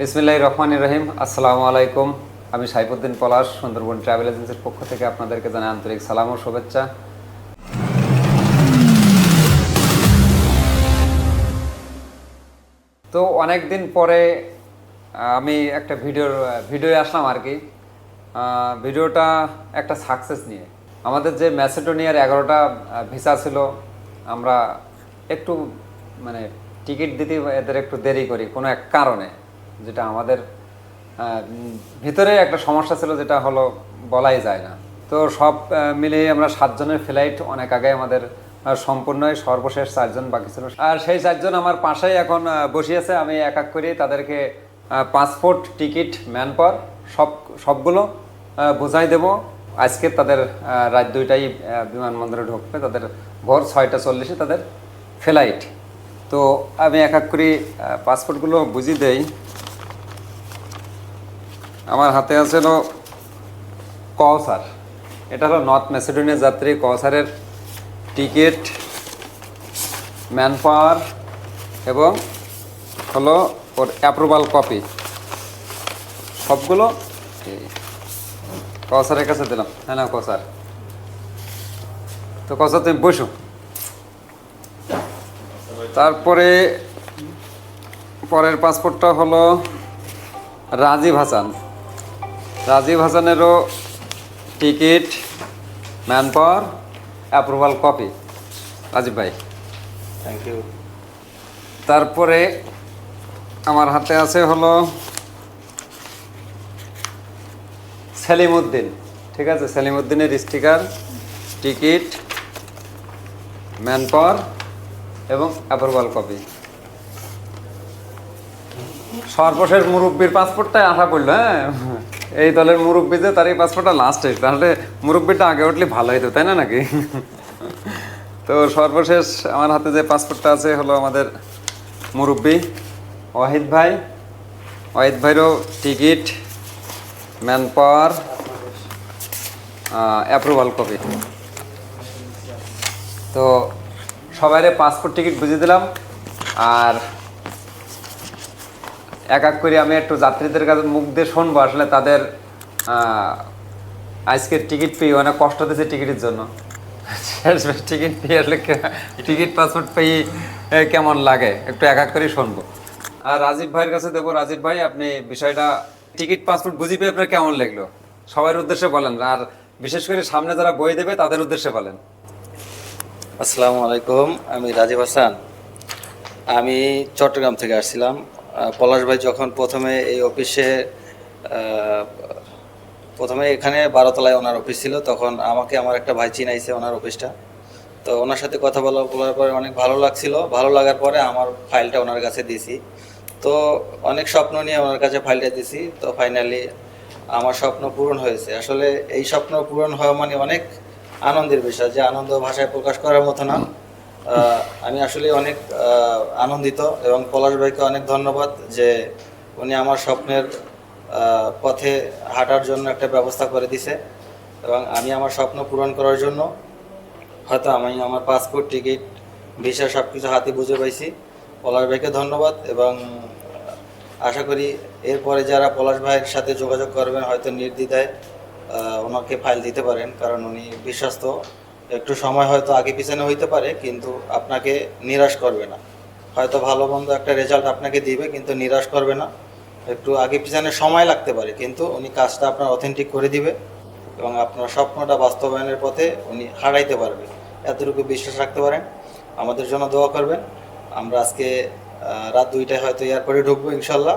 বিসমিল্লাহ রহমান রহিম। আসসালামু আলাইকুম। আমি সাইফুদ্দিন পলাশ, সুন্দরবন ট্রাভেল এজেন্সির পক্ষ থেকে আপনাদেরকে জানাই আন্তরিক সালাম ও শুভেচ্ছা। তো অনেক দিন পরে আমি একটা ভিডিওর ভিডিও আসলাম আর কি। ভিডিওটা একটা সাকসেস নিয়ে। আমাদের যে ম্যাসেডোনিয়ার এগারোটা ভিসা ছিল, আমরা একটু মানে টিকিট দিতে এদের একটু দেরি করি কোনো এক কারণে। যেটা আমাদের ভিতরে একটা সমস্যা ছিল যেটা হলো বলাই যায় না। তো সব মিলিয়ে আমরা সাতজনের ফ্লাইট অনেক আগে আমাদের আহ, সম্পূর্ণ হয়, সর্বশেষ চারজন বাকি ছিল। আর সেই চারজন আমার পাশেই এখন বসিয়েছে। আমি এক এক করে তাদেরকে পাসপোর্ট টিকিট ম্যান পাওয়ার সব সবগুলো বোঝাই দেব। আজকে তাদের রাত দুইটাই বিমানবন্দরে ঢুকবে। তাদের ভোর ছয়টা চল্লিশে তাদের ফ্লাইট তো আমি এক এক করে পাসপোর্টগুলো বুঝিয়ে দেই। আমার হাতে আছে হলো কওসার। এটা হলো নর্থ ম্যাসেডোনিয়া যাত্রী। কওসারের টিকিট ম্যান পাওয়ার এবং হলো ওর অ্যাপ্রুভাল কপি সবগুলো কসারের কাছে দিলাম। হ্যাঁ না কসার তো কসার তুমি বসো। তারপরে পরের পাসপোর্টটা হলো Rajib Hasan. Rajib হাসানেরও ticket man power approval copy Rajib ভাই। থ্যাংক ইউ তারপরে আমার হাতে আছে হলো সেলিমউদ্দিন ঠিক আছে? সেলিমউদ্দিনের স্টিকার টিকিট ম্যান পাওয়ার এবং অ্যাপ্রুভাল কপি সর্বশেষ মুরব্বীর পাসপোর্টটাই আশা করল হ্যাঁ? এই দলের মুরব্বী যে তার এই পাসপোর্টটা লাস্ট লাস্টে তাহলে মুরব্বীটা আগে উঠলে ভালো হইতো, তাই না নাকি? তো সর্বশেষ আমার হাতে যে পাসপোর্টটা আছে হলো আমাদের মুরব্বী। ওয়াহিদ ভাই। Wahid ভাইরও ticket man power approval copy তো সবাইরে পাসপোর্ট টিকিট বুঝিয়ে দিলাম। আর এক এক করে আমি একটু যাত্রীদের কাছে মুখ দিয়ে শুনব আসলে তাদের আহ, আজকের টিকিট পেয়ে অনেক কষ্ট দিয়েছে টিকিটের জন্য। টিকিট পেয়ে টিকিট পাসপোর্ট পেয়ে কেমন লাগে? একটু এক এক করে শুনব। আর রাজীব ভাইয়ের কাছে দেবো রাজীব ভাই আপনি বিষয়টা টিকিট পাসপোর্ট বুঝি পেয়ে আপনার কেমন লাগল? সবার উদ্দেশ্যে বলেন আর বিশেষ করে সামনে যারা বই দেবে তাদের উদ্দেশ্যে বলেন। আসসালামু আলাইকুম আমি রাজীব হাসান। আমি চট্টগ্রাম থেকে আসছিলাম। পলাশ ভাই যখন প্রথমে এই অফিসে প্রথমে এখানে বারোতলায় ওনার অফিস ছিল, তখন আমাকে আমার একটা ভাই চিনাইছে ওনার অফিসটা। তো ওনার সাথে কথা বলা, বলার পরে অনেক ভালো লাগছিল। ভালো লাগার পরে আমার ফাইলটা ওনার কাছে দিয়েছি তো অনেক স্বপ্ন নিয়ে ওনার কাছে ফাইলটা দিয়েছি তো ফাইনালি আমার স্বপ্ন পূরণ হয়েছে। আসলে এই স্বপ্ন পূরণ হওয়া মানে অনেক আনন্দের বিষয়, যে আনন্দ ভাষায় প্রকাশ করার মতো না। আমি আসলে অনেক আনন্দিত এবং পলাশ ভাইকে অনেক ধন্যবাদ যে উনি আমার স্বপ্নের পথে হাঁটার জন্য একটা ব্যবস্থা করে দিছে এবং আমি আমার স্বপ্ন পূরণ করার জন্য হয়তো আমি আমার পাসপোর্ট, টিকিট, ভিসা সব কিছু হাতে বুঝে পাইছি। পলাশ ভাইকে ধন্যবাদ এবং আশা করি এরপরে যারা পলাশ ভাইয়ের সাথে যোগাযোগ করবেন, হয়তো নির্দ্বিধায় ওনাকে ফাইল দিতে পারেন, কারণ উনি বিশ্বস্ত। একটু সময় হয়তো আগে পিছনে হইতে পারে, কিন্তু আপনাকে নিরাশ করবে না। হয়তো ভালো মন্দ একটা রেজাল্ট আপনাকে দিবে, কিন্তু নিরাশ করবে না। একটু আগে পিছনে সময় লাগতে পারে, কিন্তু উনি কাজটা আপনার অথেন্টিক করে দিবে এবং আপনার স্বপ্নটা বাস্তবায়নের পথে উনি হারাইতে পারবে। এতটুকু বিশ্বাস রাখতে পারেন। আমাদের জন্য দোয়া করবেন। আমরা আজকে রাত দুইটায় হয়তো এয়ারপোর্টে ঢুকবো ইনশাল্লাহ।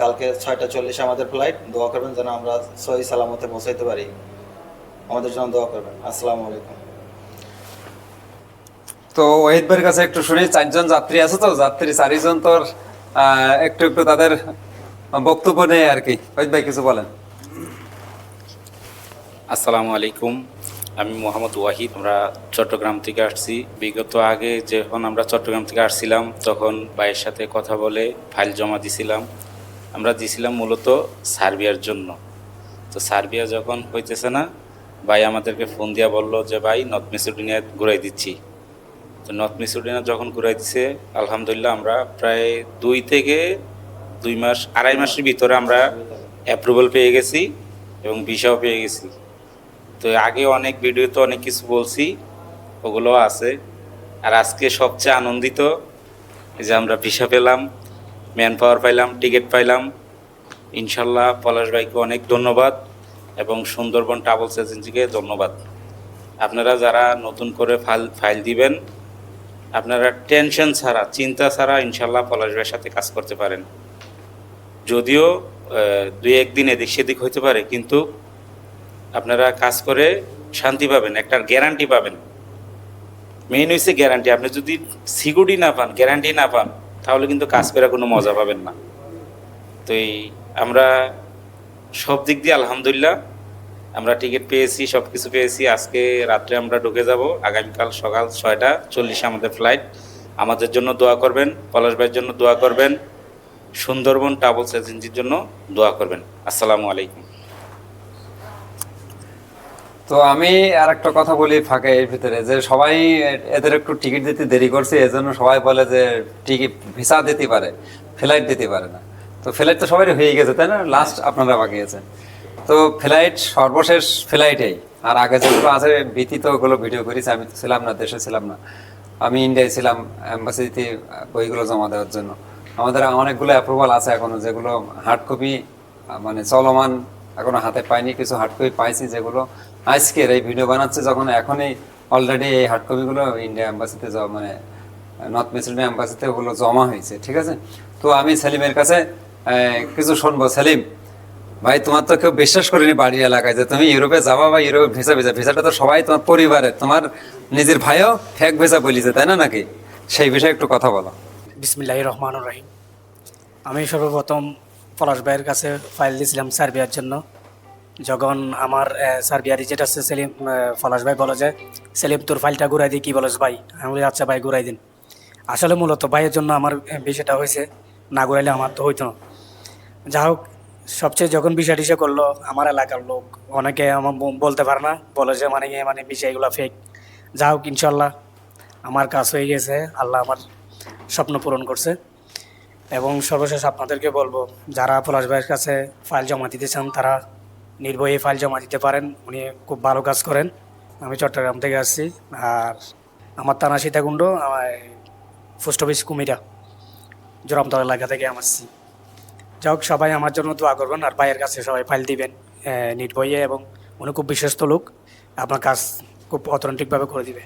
কালকে ছয়টা চল্লিশে আমাদের ফ্লাইট দোয়া করবেন যেন আমরা সহি সালামতে পৌঁছাইতে পারি। আমাদের জন্য দোয়া করবেন। আসসালামু আলাইকুম। তো ওহিদ ভাইয়ের কাছে একটু শুনি চারজন যাত্রী আছে তো? যাত্রী চারিজন তোর একটু একটু তাদের বক্তব্য নেই আর কি। ওহিদ ভাই কিছু বলেন। আসসালামু আলাইকুম। আমি মোহাম্মদ ওয়াহিদ আমরা চট্টগ্রাম থেকে আসছি। বিগত আগে যখন আমরা চট্টগ্রাম থেকে আসছিলাম তখন ভাইয়ের সাথে কথা বলে ফাইল জমা দিছিলাম। আমরা দিছিলাম মূলত সার্বিয়ার জন্য। তো সার্বিয়া যখন হইতেছে না ভাই আমাদেরকে ফোন দিয়া বলল যে, ভাই, নর্থ মেসিডোনিয়া ঘুরাই দিচ্ছি। তো নর্থ মেসিডোনিয়া যখন ঘুরাই দিছে, আলহামদুলিল্লাহ আমরা প্রায় দুই থেকে দুই মাস, আড়াই মাসের ভিতরে আমরা অ্যাপ্রুভাল পেয়ে গেছি এবং ভিসাও পেয়ে গেছি। তো আগে অনেক ভিডিওতে অনেক কিছু বলছি, ওগুলো আছে। আর আজকে সবচেয়ে আনন্দিত যে আমরা ভিসা পেলাম ম্যান পাওয়ার পাইলাম, টিকিট পাইলাম। ইনশাল্লাহ পলাশ ভাইকে অনেক ধন্যবাদ। এবং সুন্দরবন ট্রাভেলস এজেন্সিকে ধন্যবাদ। আপনারা যারা নতুন করে ফাইল ফাইল দিবেন, আপনারা টেনশন ছাড়া, চিন্তা ছাড়া ইনশাল্লাহ পলাশ ভাইয়ের সাথে কাজ করতে পারেন। যদিও দুই একদিন এদিক সেদিক হইতে পারে, কিন্তু আপনারা কাজ করে শান্তি পাবেন একটা গ্যারান্টি পাবেন। মেইন হচ্ছে গ্যারান্টি আপনি যদি সিকিউরিটি না পান গ্যারান্টি না পান, তাহলে কিন্তু কাজ করে কোনো মজা পাবেন না। তো এই, আমরা সব দিক দিয়ে আলহামদুলিল্লাহ। আমরা টিকিট পেয়েছি সব কিছু পেয়েছি। আজকে রাত্রে আমরা ঢুকে যাব। আগামীকাল সকাল ছয়টা চল্লিশে আমাদের ফ্লাইট আমাদের জন্য দোয়া করবেন, পলাশ ভাইয়ের জন্য দোয়া করবেন, সুন্দরবন ট্রাভেলস এজেন্সির জন্য দোয়া করবেন। আসসালামু আলাইকুম। তো আমি আর একটা কথা বলি ফাঁকে এর ভিতরে, যে সবাই এদের একটু টিকিট দিতে দেরি করছে, এজন্য সবাই বলে যে টিকিট ভিসা দিতে পারে ফ্লাইট দিতে পারে না। তো ফ্লাইট তো সবাই হয়ে গেছে, তাই না? লাস্ট আপনারা বাকি আছেন তো ফ্লাইট সর্বশেষ ফ্লাইটেই আর আগে যেগুলো আছে ভীতি তো ওগুলো ভিডিও করেছি, আমি তো ছিলাম না, দেশে ছিলাম না। আমি ইন্ডিয়ায় ছিলাম অ্যাম্বাসিতে বইগুলো জমা দেওয়ার জন্য। আমাদের অনেকগুলো অ্যাপ্রুভাল আছে এখনও, যেগুলো হার্ড কপি মানে চলমান, এখনও হাতে পাইনি। কিছু হার্ড কপি পাইছি যেগুলো আজকের এই ভিডিও বানাচ্ছে, যখন এখনই অলরেডি এই হার্ড কপিগুলো ইন্ডিয়া অ্যাম্বাসিতে মানে নর্থ মেসিডোনিয়া অ্যাম্বাসিতে ওগুলো জমা হয়েছে, ঠিক আছে? তো আমি সেলিমের কাছে কিছু শুনব, সেলিম। ভাই, তোমার তো কেউ বিশ্বাস করেনি বাড়ি এলাকায় যে তুমি ইউরোপে যাবা বা ইউরোপে ভিসা ভিসা। ভিসাটা তো সবাই তোমার পরিবারে তোমার নিজের ভাইও ফেক ভিসা বলিছে, তাই না নাকি? সেই বিষয়ে একটু কথা বলো। বিসমিল্লাহ রহমান রহিম। আমি সর্বপ্রথম পলাশ ভাইয়ের কাছে ফাইল দিয়েছিলাম সার্বিয়ার জন্য। যখন আমার সার্বিয়ার রিজেট আছে সেলিম পলাশ ভাই বলো যে, সেলিম, তোর ফাইলটা ঘুরাই দিই কি বলস ভাই? আমি বলি আচ্ছা ভাই, ঘুরাই দিন। আসলে মূলত ভাইয়ের জন্য আমার বিষয়টা হয়েছে, না ঘুরাইলে আমার তো হইতো না। যা হোক, সবচেয়ে যখন বিষয় টিষে করল, আমার এলাকার লোক, অনেকে আমার বলতে পারে না, বলে যে মানে মানে বিষয়গুলো ফেক যা হোক, ইনশাল্লাহ আমার কাজ হয়ে গেছে, আল্লাহ আমার স্বপ্ন পূরণ করছে। এবং সর্বশেষ আপনাদেরকে বলব, যারা পলাশ ভাইয়ের কাছে ফাইল জমা দিতে চান, তারা নির্ভয়ে ফাইল জমা দিতে পারেন, উনি খুব ভালো কাজ করেন। আমি চট্টগ্রাম থেকে আসছি, আর আমার থানা সীতাকুণ্ড, আমার পোস্ট অফিস কুমিরা, জোরামতলা এলাকা থেকে আমার যাই হোক সবাই আমার জন্য দোয়া করবেন আর ভাইয়ের কাছে সবাই ফাইল দিবেন আহ, নির্ভয়ে এবং উনি খুব বিশ্বস্ত লোক আপনার কাজ খুব অথেন্টিকভাবে করে দিবে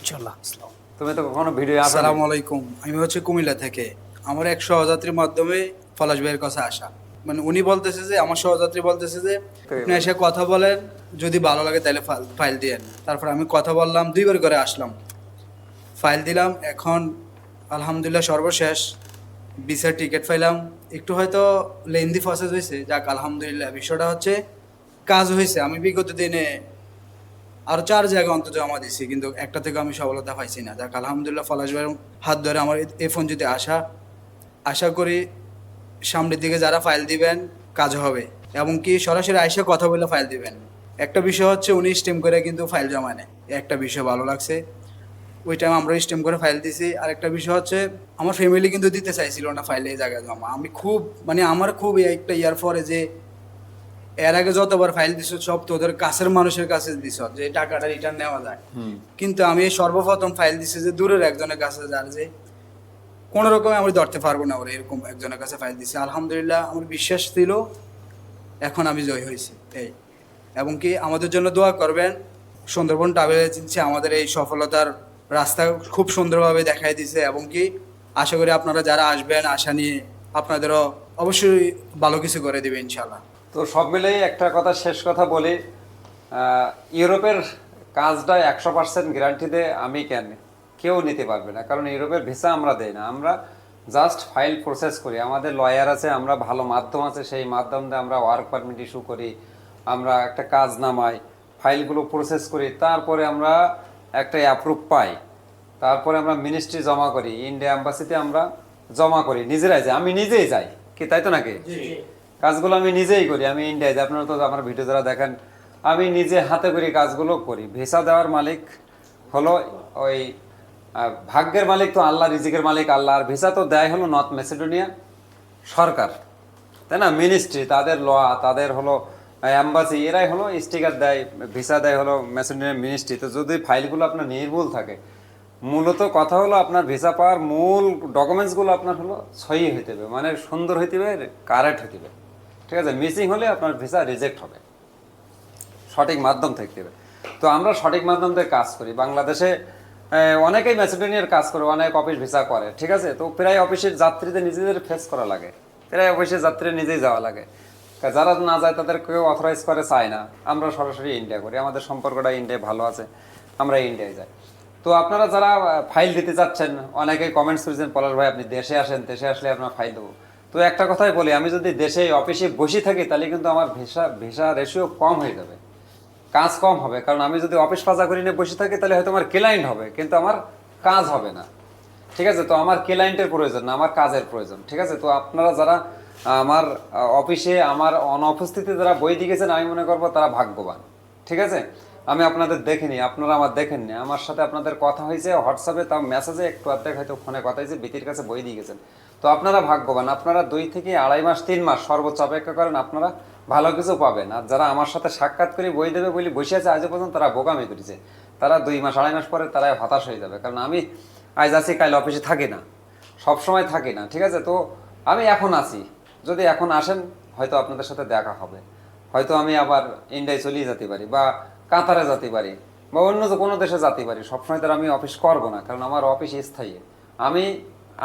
ইনশাল্লাহ আসসালাম তুমি তো কখনো ভিডিও আসসালামু আলাইকুম। আমি হচ্ছে কুমিল্লা থেকে। আমার এক সহযাত্রীর মাধ্যমে পলাশ ভাইয়ের কাছে আসা। মানে উনি বলতেছে যে আমার সহযাত্রী বলতেছে যে আপনি এসে কথা বলেন যদি ভালো লাগে তাহলে ফাইল- ফাইল দিয়েন। তারপর আমি কথা বললাম দুইবার করে আসলাম। ফাইল দিলাম এখন আলহামদুলিল্লাহ সর্বশেষ। বিসের টিকিট পাইলাম। একটু হয়তো লেন্দি প্রসেস হয়েছে যাক, আলহামদুলিল্লাহ। বিষয়টা হচ্ছে, কাজ হয়েছে আমি বিগত দিনে আরও চার জায়গায় অন্তত জমা দিয়েছি কিন্তু একটা থেকে আমি সফলতা পাইছি না। যাক, আলহামদুলিল্লাহ, ফলাশ হাত ধরে আমার এই ফোন যদি আসা। আশা করি সামনের দিকে যারা ফাইল দিবেন, কাজ হবে। এবং কি সরাসরি আইসা কথা বলে ফাইল দিবেন। একটা বিষয় হচ্ছে, উনি স্টেম করে কিন্তু ফাইল জমা নেয়। একটা বিষয় ভালো লাগছে। ওই টাইম আমরা স্টেম করে ফাইল দিছি। আর একটা বিষয় হচ্ছে আমার ফ্যামিলি কিন্তু দিতে চাইছিল না ফাইলে এই জায়গায় জমা। আমি খুব মানে আমার খুব একটা ইয়ার পরে যে এর আগে যতবার ফাইল দিছ সব তোদের কাছের মানুষের কাছে দিছ যে টাকাটা রিটার্ন নেওয়া যায়। কিন্তু আমি সর্বপ্রথম ফাইল দিছি যে দূরের একজনের কাছে যার যে কোনো রকমে আমি ধরতে পারব না ওরা এরকম একজনের কাছে ফাইল দিছি। আলহামদুলিল্লাহ আমার বিশ্বাস ছিল এখন আমি জয় হয়েছি এই। এবং কি আমাদের জন্য দোয়া করবেন সুন্দরবন ট্রাভেল এজেন্সি আমাদের এই সফলতার রাস্তা খুব সুন্দরভাবে দেখাই দিছে এবং কি আশা করি আপনারা যারা আসবেন, আশা নিয়ে আপনাদেরও অবশ্যই ভালো কিছু করে দেবে ইনশাল্লাহ তো সব মিলেই একটা কথা, শেষ কথা বলি ইউরোপের কাজটা একশো পার্সেন্ট গ্যারান্টি দিয়ে আমি কেন? কেউ নিতে পারবে না, কারণ ইউরোপের ভিসা আমরা দেই না। আমরা জাস্ট ফাইল প্রসেস করি। আমাদের লয়ার আছে, আমরা ভালো মাধ্যম আছে, সেই মাধ্যম দিয়ে আমরা ওয়ার্ক পারমিট ইস্যু করি, আমরা একটা কাজ নামাই ফাইলগুলো প্রসেস করি, তারপরে আমরা একটা অ্যাপ্রুভ পাই। তারপরে আমরা মিনিস্ট্রি জমা করি। ইন্ডিয়া অ্যাম্বাসিতে আমরা জমা করি। নিজেরাই যাই আমি নিজেই যাই। কি তাই তো নাকি? কাজগুলো আমি নিজেই করি। আমি ইন্ডিয়ায় যাই। আপনারা তো আমার ভিডিও যারা দেখেন আমি নিজে হাতে করি কাজগুলো করি। ভিসা দেওয়ার মালিক হলো ওই ভাগ্যের মালিক তো আল্লাহ রিজিকের মালিক আল্লাহ। আর ভিসা তো দেয় হলো নর্থ মেসিডোনিয়া সরকার। তাই না? মিনিস্ট্রি তাদের ল তাদের হলো অ্যাম্বাসি এরাই হলো স্টিকার দেয় ভিসা দেয় হলো মেসেঞ্জার মিনিস্ট্রি তো যদি ফাইলগুলো আপনার নির্ভুল থাকে, মূলত কথা হলো আপনার ভিসা পাওয়ার মূল ডকুমেন্টসগুলো আপনার হলো সহি হইতে হবে মানে সুন্দর হইতে হবে কারেক্ট হইতে হবে। ঠিক আছে? মিসিং হলে আপনার ভিসা রিজেক্ট হবে। সঠিক মাধ্যম থাকতে হবে। তো আমরা সঠিক মাধ্যম থেকে কাজ করি। বাংলাদেশে অনেকেই ম্যাসেডোনিয়ার কাজ করে, অনেক অফিস ভিসা করে। ঠিক আছে? তো প্রায় অফিসের যাত্রীদের নিজেদের ফেস করা লাগে। প্রায় অফিসের যাত্রী নিজেই যাওয়া লাগে। যারা না যায় তাদের কেউ অথরাইজ করে চায় না। আমরা সরাসরি ইন্ডিয়া করি। আমাদের সম্পর্কটা ইন্ডিয়ায় ভালো আছে, আমরা ইন্ডিয়ায় যাই। তো আপনারা যারা ফাইল দিতে চাচ্ছেন, অনেকেই কমেন্টস করেছেন, পলাশ ভাই, আপনি দেশে আসেন, দেশে আসলে আপনার ফাইল দেবো। তো একটা কথাই বলি, আমি যদি দেশে অফিসে বসে থাকি, তাহলে কিন্তু আমার ভিসা ভিসা রেশিও কম হয়ে যাবে। কাজ কম হবে। কারণ আমি যদি অফিস পাজা করি নিয়ে বসে থাকি, তাহলে হয়তো আমার ক্লায়েন্ট হবে, কিন্তু আমার কাজ হবে না। ঠিক আছে? তো আমার ক্লায়েন্টের প্রয়োজন না, আমার কাজের প্রয়োজন। ঠিক আছে? তো আপনারা যারা আমার অফিসে আমার অনুপস্থিতিতে যারা বই দিয়েছেন আমি মনে করব তারা ভাগ্যবান। ঠিক আছে? আমি আপনাদের দেখিনি আপনারা আমার দেখেননি আমার সাথে আপনাদের কথা হয়েছে, হোয়াটসঅ্যাপে তাও মেসেজে একটু অর্ধেক হয়তো ফোনে কথা হয়েছে বিতির কাছে বই দিয়ে গেছেন তো আপনারা ভাগ্যবান, আপনারা দুই থেকে আড়াই মাস, তিন মাস সর্বোচ্চ অপেক্ষা করেন, আপনারা ভালো কিছু পাবেন। আর যারা আমার সাথে সাক্ষাৎ করে বই দেবে বলে বসে আছে, আজও পর্যন্ত তারা বোকামি করেছে। তারা দুই মাস, আড়াই মাস পরে তারা হতাশ হয়ে যাবে। কারণ আমি আজ আছি, কাল অফিসে থাকি না। সব সময় থাকি না, ঠিক আছে? তো আমি এখন আছি। যদি এখন আসেন, হয়তো আপনাদের সাথে দেখা হবে। হয়তো আমি আবার ইন্ডিয়ায় চলিয়ে যেতে পারি বা কাতারে যেতে পারি বা অন্য যে কোনো দেশে যেতে পারি। সবসময় তার আমি অফিস করব না, কারণ আমার অফিস স্থায়ী। আমি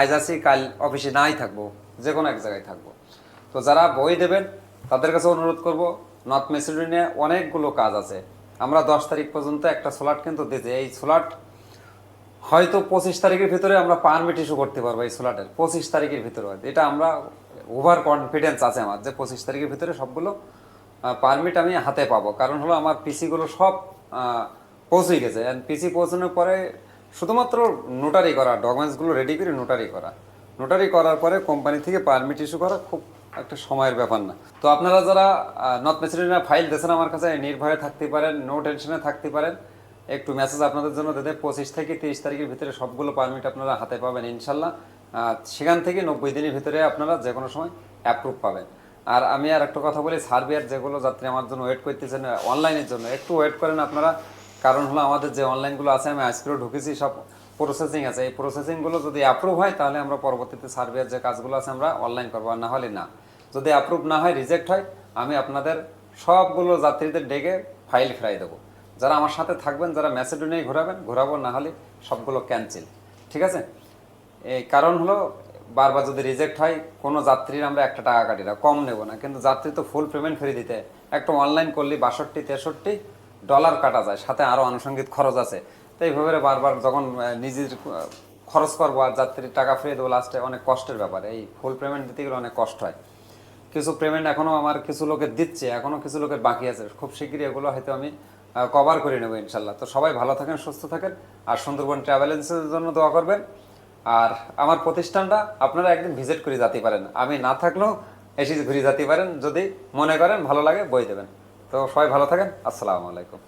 আজ আছি, কাল অফিসে নাই থাকব, যে কোনো এক জায়গায় থাকব। তো যারা বই দেবেন, তাদের কাছে অনুরোধ করব, নর্থ মেসিডোনিয়া অনেকগুলো কাজ আছে। আমরা দশ তারিখ পর্যন্ত একটা সোলাট কিন্তু দিতে, এই সোলাট হয়তো পঁচিশ তারিখের ভিতরে আমরা পারমিট ইস্যু করতে পারব এই সোলাটের পঁচিশ তারিখের ভিতরে। এটা আমরা ওভার কনফিডেন্স আছে আমার যে পঁচিশ তারিখের ভিতরে সবগুলো পারমিট আমি হাতে পাবো। কারণ হলো আমার পিসিগুলো সব পৌঁছে গেছে। অ্যান্ড পিসি পৌঁছানোর পরে শুধুমাত্র নোটারি করা ডকুমেন্টসগুলো রেডি করে নোটারি করা। নোটারি করার পরে কোম্পানি থেকে পারমিট ইস্যু করা খুব একটা সময়ের ব্যাপার না। তো আপনারা যারা নর্থ মেসিডোনিয়া ফাইল দিয়েছেন আমার কাছে, নির্ভয়ে থাকতে পারেন নো টেনশনে থাকতে পারেন, একটু মেসেজ আপনাদের জন্য দিতে। পঁচিশ থেকে তিরিশ তারিখের ভিতরে সবগুলো পারমিট আপনারা হাতে পাবেন, ইনশাল্লাহ। সেখান থেকে নব্বই দিনের ভিতরে আপনারা যে কোনো সময় অ্যাপ্রুভ পাবেন। আর আমি আর একটা কথা বলি সার্বিয়ার যেগুলো যাত্রী আমার জন্য ওয়েট করতেছেন অনলাইনের জন্য, একটু ওয়েট করেন আপনারা। কারণ হলো আমাদের যে অনলাইনগুলো আছে, আমি আজকেও ঢুকেছি, সব প্রসেসিং আছে। এই প্রসেসিংগুলো যদি অ্যাপ্রুভ হয়, তাহলে আমরা পরবর্তীতে সার্বিয়ার যে কাজগুলো আছে, আমরা অনলাইন করব। আর না হলে না। যদি অ্যাপ্রুভ না হয় রিজেক্ট হয়, আমি আপনাদের সবগুলো যাত্রীদের ডেকে ফাইল ফেরাই দেবো। যারা আমার সাথে থাকবেন, যারা ম্যাসেডোনিয়ায় ঘোরাবেন, ঘোরাবো, না হলে সবগুলো ক্যান্সেল ঠিক আছে? কারণ হলো বারবার যদি রিজেক্ট হয়, কোনো যাত্রীর আমরা একটা টাকা কাটি না, কম নেব না। কিন্তু যাত্রী তো ফুল পেমেন্ট ফিরে দিতে। একটা অনলাইন করলে বাষট্টি, তেষট্টি ডলার কাটা যায়, সাথে আরও আনুষঙ্গিক খরচ আছে। তো এইভাবে বারবার যখন নিজের খরচ করব আর যাত্রীর টাকা ফিরিয়ে দেবো লাস্টে অনেক কষ্টের ব্যাপার। এই ফুল পেমেন্ট দিতে গেলে অনেক কষ্ট হয়। কিছু পেমেন্ট এখনও আমার কিছু লোকের দিচ্ছে এখনও কিছু লোকের বাকি আছে। খুব শীঘ্রই এগুলো হয়তো আমি কভার করে নেব ইনশাল্লাহ। তো সবাই ভালো থাকেন, সুস্থ থাকেন। আর সুন্দরবন ট্রাভেল এজেন্সির জন্য দোয়া করবেন। আর আমার প্রতিষ্ঠানটা আপনারা একদিন ভিজিট করে যেতে পারেন। আমি না থাকলেও এসে ঘুরে যেতে পারেন। যদি মনে করেন ভালো লাগে বই দেবেন। তো সবাই ভালো থাকেন। আসসালামু আলাইকুম।